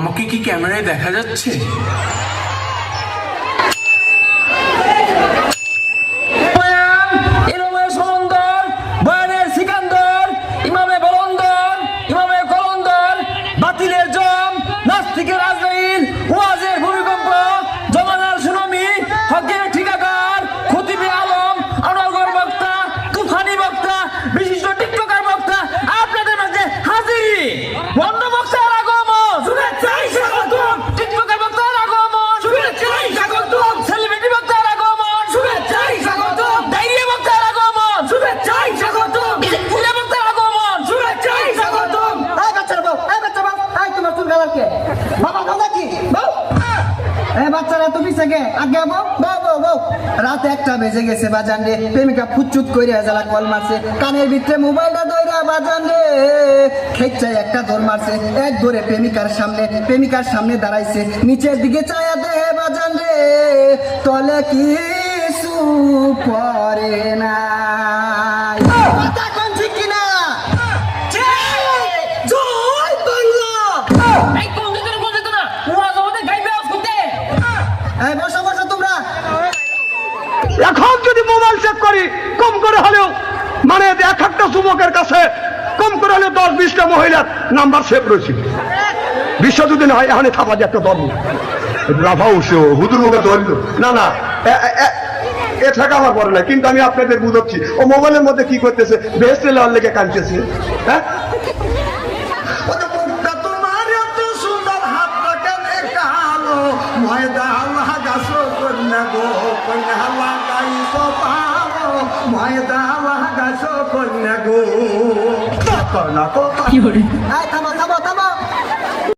আমাকে কি ক্যামেরায় দেখা যাচ্ছে? তোমার চুল গালার কে বাবা গালা কি ভিতরে বাজান একটা মারছে। এক প্রেমিকার সামনে প্রেমিকার সামনে দাঁড়াইছে। নিচের দিকে চায়া দে বাজান রে। তলে কিছু পরে না। বসো বসো তোমরা। এখন যদি মোবাইল চেক করি কম করে হলেও মানে এক একটা যুবকের কাছে কম করে হলেও দশ বিশটা মহিলার নাম্বার সেভ রয়েছে। বিশ্ব যদি না হয় এখানে থাকা যে একটা ধর্ম রাফাও সে হুদুর মুখে ধরল না না এ- এ- এ- এ ঠেকা আমার পরে না কিন্তু আমি আপনাদের বুঝাচ্ছি ও মোবাইলের মধ্যে কি করতেছে? বেস্ট লেওয়ার লেগে কাঁদতেছে হ্যাঁ? গো কন্যা লাগাইছো পালো ময়দা লাগাইছো কন্যা গো কন্যা গো এই থামো।